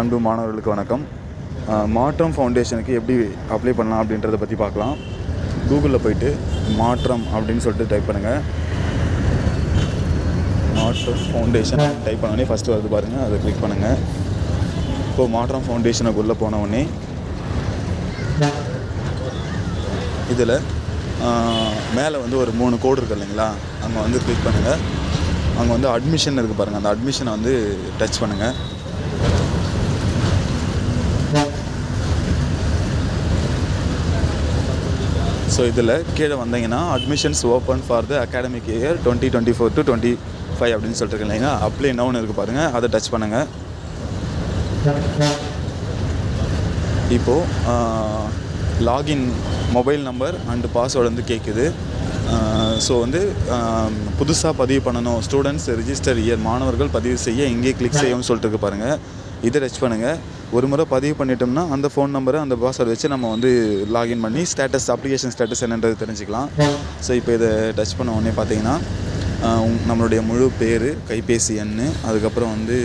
அன்பு மாணவர்களுக்கு வணக்கம். மாற்றம் ஃபவுண்டேஷனுக்கு எப்படி அப்ளை பண்ணலாம் அப்படின்றத பற்றி பார்க்கலாம். கூகுளில் போயிட்டு மாற்றம் அப்படின்னு சொல்லிட்டு டைப் பண்ணுங்கள் மாற்றம் ஃபவுண்டேஷன் டைப் பண்ணோடனே ஃபஸ்ட்டு வருது பாருங்கள் அதை கிளிக் பண்ணுங்கள் இப்போது மாற்றம் ஃபவுண்டேஷனுக்குள்ளே உள்ளே போனவுடனே இதில் மேலே வந்து ஒரு மூணு கோடு இருக்குது இல்லைங்களா? அங்கே வந்து கிளிக் பண்ணுங்கள் அங்கே வந்து அட்மிஷன் இருக்குது பாருங்கள் அந்த அட்மிஷனை வந்து டச் பண்ணுங்கள் ஸோ இதில் கீழே வந்தீங்கன்னா admissions open for the academic year twenty twenty four to twenty five அப்படின்னு சொல்லிட்டு இல்லைங்களா? அப்ளை நவுன் இருக்குது பாருங்கள் அதை டச் பண்ணுங்கள் இப்போது login mobile number and password வந்து கேட்குது ஸோ வந்து புதுசாக பதிவு பண்ணணும். ஸ்டூடெண்ட்ஸ் ரிஜிஸ்டர் இயர் மாணவர்கள் பதிவு செய்ய இங்கே கிளிக் செய்யவும் சொல்லிட்டு இருக்கு பாருங்கள் இதை டச் பண்ணுங்கள் ஒரு முறை பதிவு பண்ணிட்டோம்னா அந்த ஃபோன் நம்பரை அந்த பாஸ்வேர்டு வச்சு நம்ம வந்து லாகின் பண்ணி ஸ்டேட்டஸ் அப்ளிகேஷன் ஸ்டேட்டஸ் என்னன்றது தெரிஞ்சுக்கலாம். ஸோ இப்போ இதை டச் பண்ண உடனே பார்த்தீங்கன்னா நம்மளுடைய முழு பேர் கைபேசி எண் அதுக்கப்புறம் வந்து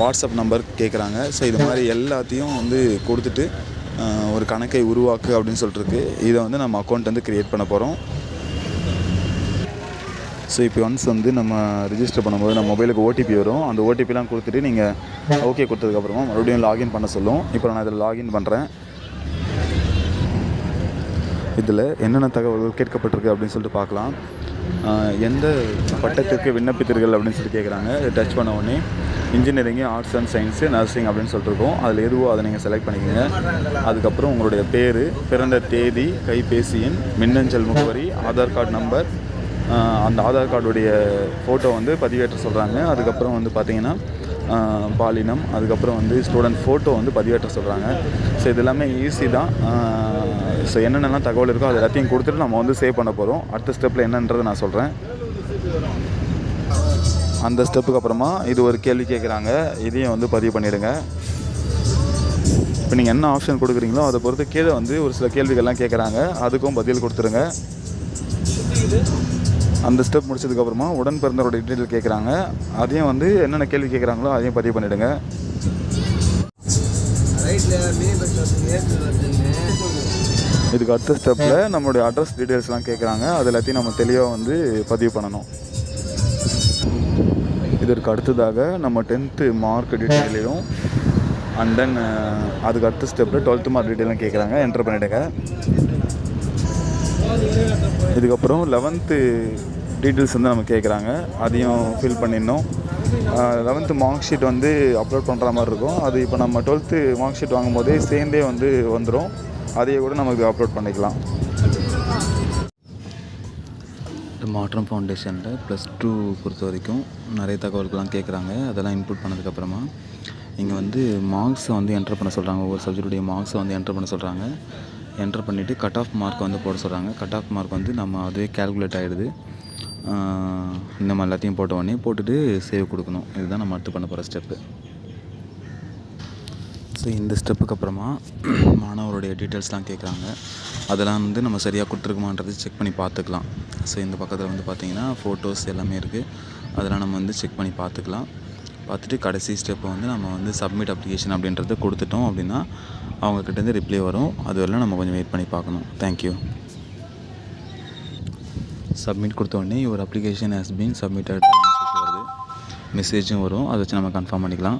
வாட்ஸ்அப் நம்பர் கேட்குறாங்க ஸோ இது மாதிரி எல்லாத்தையும் வந்து கொடுத்துட்டு ஒரு கணக்கை உருவாக்கு அப்படின்னு சொல்லிட்டுருக்கு இதை வந்து நம்ம அக்கௌண்ட் வந்து க்ரியேட் பண்ண போகிறோம் ஸோ இப்போ ஒன்ஸ் வந்து நம்ம ரிஜிஸ்டர் பண்ணும்போது நம்ம மொபைலுக்கு ஓடிபி வரும். அந்த ஓடிபிலாம் கொடுத்துட்டு நீங்கள் ஓகே கொடுத்ததுக்கப்புறமா மறுபடியும் லாகின் பண்ண சொல்லும். இப்போ நான் இதில் லாகின் பண்ணுறேன் இதில் என்னென்ன தகவல்கள் கேட்கப்பட்டிருக்கு அப்படின்னு சொல்லிட்டு பார்க்கலாம். எந்த பட்டத்திற்கு விண்ணப்பித்தீர்கள் அப்படின்னு சொல்லி கேட்குறாங்க. டச் பண்ண உடனே engineering arts and science nursing அப்படின்னு சொல்லிட்டுருக்கோம் அதில் எதுவோ அதை நீங்கள் செலக்ட் பண்ணிக்கோங்க. அதுக்கப்புறம் உங்களுடைய பேர் பிறந்த தேதி கைபேசி எண் மின்னஞ்சல் முகவரி ஆதார் கார்டு நம்பர் அந்த ஆதார் கார்டுடைய ஃபோட்டோ வந்து பதிவேற்ற சொல்கிறாங்க அதுக்கப்புறம் வந்து பார்த்தீங்கன்னா பாலினம் அதுக்கப்புறம் வந்து ஸ்டூடெண்ட் ஃபோட்டோ வந்து பதிவேற்ற சொல்கிறாங்க ஸோ இது எல்லாமே ஈஸி தான். ஸோ என்னென்னலாம் தகவல் இருக்கோ அது எல்லாத்தையும் கொடுத்துட்டு நம்ம வந்து சேவ் பண்ண போகிறோம் அடுத்த ஸ்டெப்பில் என்னன்றதை நான் சொல்கிறேன் அந்த ஸ்டெப்புக்கு அப்புறமா இது ஒரு கேள்வி கேட்குறாங்க இதையும் வந்து பதிவு பண்ணிவிடுங்க இப்போ நீங்கள் என்ன ஆப்ஷன் கொடுக்குறீங்களோ அதை பொறுத்து கீழே வந்து ஒரு சில கேள்விகள்லாம் கேட்குறாங்க அதுக்கும் பதில் கொடுத்துருங்க. அந்த ஸ்டெப் முடிச்சதுக்கப்புறமா உடன் பிறந்தவரோட டீட்டெயில் கேட்குறாங்க அதையும் வந்து என்னென்ன கேள்வி கேட்குறாங்களோ அதையும் பதிவு பண்ணிவிடுங்க இதுக்கு அடுத்த ஸ்டெப்பில் நம்மளுடைய அட்ரஸ் டீட்டெயில்ஸ்லாம் கேட்குறாங்க அது எல்லாத்தையும் நம்ம தெளிவாக வந்து பதிவு பண்ணணும். இதற்கு அடுத்ததாக நம்ம டென்த்து மார்க் டீட்டெயிலையும் அண்ட் தென் அதுக்கு அடுத்த ஸ்டெப்பில் டுவெல்த்து மார்க் டீட்டெயிலும் கேட்குறாங்க என்டர் பண்ணிவிடுங்க இதுக்கப்புறம் லெவன்த்து டீட்டெயில்ஸ் வந்து நம்ம கேட்குறாங்க. அதையும் ஃபில் பண்ணிடணும். லெவன்த்து மார்க் ஷீட் வந்து அப்லோட் பண்ணுற மாதிரி இருக்கும். அது இப்போ நம்ம டுவெல்த்து மார்க் ஷீட் வாங்கும்போதே சேர்ந்தே வந்து வந்துடும் அதையே கூட நமக்கு அப்லோட் பண்ணிக்கலாம். மாற்றம் ஃபவுண்டேஷனில் ப்ளஸ் டூ பொறுத்த வரைக்கும் நிறைய தகவல்கள்லாம் கேட்குறாங்க. அதெல்லாம் இன்புட் பண்ணதுக்கப்புறமா இங்கே வந்து மார்க்ஸை வந்து என்டர் பண்ண சொல்கிறாங்க ஒவ்வொரு சப்ஜெக்டுடைய மார்க்ஸை வந்து என்டர் பண்ண சொல்கிறாங்க என்டர் பண்ணிவிட்டு கட் ஆஃப் மார்க் வந்து போட சொல்கிறாங்க கட் ஆஃப் மார்க் வந்து நம்ம அதுவே கேல்குலேட் ஆகிடுது இந்த மாதிரி எல்லாத்தையும் போட்ட உடனே போட்டுட்டு சேவ் கொடுக்கணும். இதுதான் நம்ம அடுத்து பண்ண போகிற ஸ்டெப்பு ஸோ இந்த ஸ்டெப்புக்கு அப்புறமா மாணவருடைய டீட்டெயில்ஸ்லாம் கேட்குறாங்க அதெல்லாம் வந்து நம்ம சரியாக கொடுத்துருக்குமான்றது செக் பண்ணி பார்த்துக்கலாம். ஸோ இந்த பக்கத்தில் வந்து பார்த்திங்கன்னா ஃபோட்டோஸ் எல்லாமே இருக்குது அதெல்லாம் நம்ம வந்து செக் பண்ணி பார்த்துக்கலாம். பார்த்துட்டு கடைசி ஸ்டெப்பை வந்து நம்ம வந்து சப்மிட் அப்ளிகேஷன் அப்படின்றத கொடுத்துட்டோம் அப்படின்னா அவங்கக்கிட்டேருந்து ரிப்ளை வரும். அது வரலாம் நம்ம கொஞ்சம் வெயிட் பண்ணி பார்க்கணும். தேங்க்யூ சப்மிட் கொடுத்தோடனே ஒரு அப்ளிகேஷன் ஹேஸ் பீன் சப்மிட்டட் அப்படின்னு சொல்லிட்டு வருது. மெசேஜும் வரும். அதை வச்சு நம்ம கன்ஃபார்ம் பண்ணிக்கலாம்.